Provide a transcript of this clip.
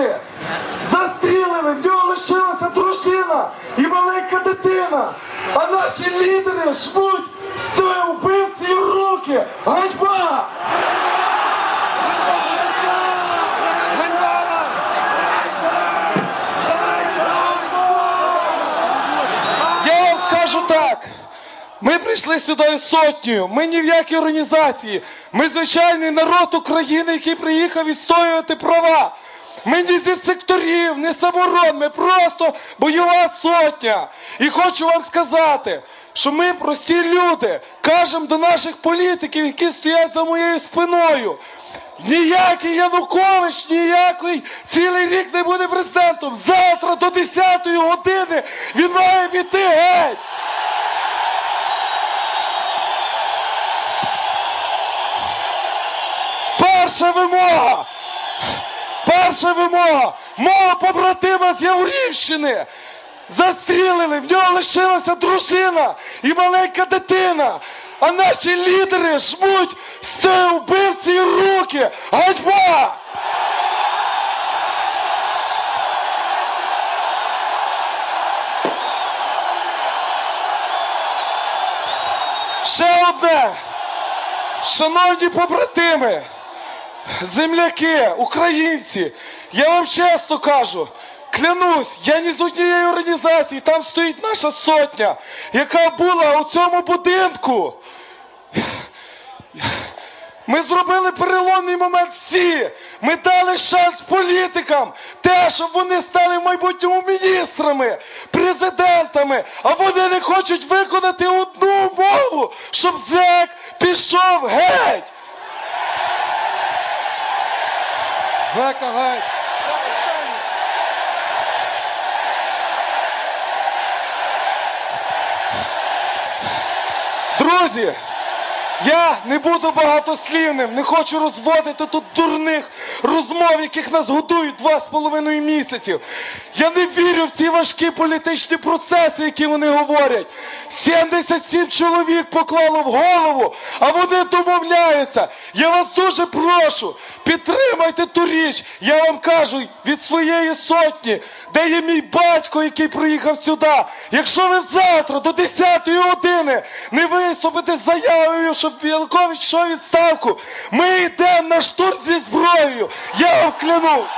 пішли. Застрілили, в нього лишилася дружина і маленька дитина. А наші лідери жмуть стоя вбивці в руки. Ганьба! Я вам скажу так. Ми прийшли сюди сотню. Ми ні в якій організації. Ми звичайний народ України, який приїхав відстоювати права. Ми не зі секторів, не саморон, ми просто бойова сотня. І хочу вам сказати, що ми прості люди кажемо до наших політиків, які стоять за моєю спиною. Ніякий Янукович, ніякий цілий рік не буде президентом. Завтра до 10-ї години він має піти геть. Перша вимога. Перша вимога. Мого побратима з Яворівщини. Застрілили, в нього лишилася дружина і маленька дитина. А наші лідери жмуть з цієї вбивці руки. Ганьба! Ще одне. Шановні побратими, земляки, українці, я вам чесно кажу, клянусь, я ні з однієї організації, там стоїть наша сотня, яка була у цьому будинку. Ми зробили переломний момент всі. Ми дали шанс політикам, те, щоб вони стали в майбутньому міністрами, президентами, а вони не хочуть виконати одну умову, щоб зек пішов геть. Зека геть! Друзі, я не буду багатослівним, не хочу розводити тут дурних розмов, яких нас годують два з половиною місяців. Я не вірю в ці важкі політичні процеси, які вони говорять. 77 чоловік поклало в голову, а вони домовляються. Я вас дуже прошу, підтримайте ту річ. Я вам кажу від своєї сотні, де є мій батько, який приїхав сюди. Якщо ви завтра до 10-ї години не виступите заявою, щоб відставку, ми йдемо на штурм зі зброєю. Я вам клянусь.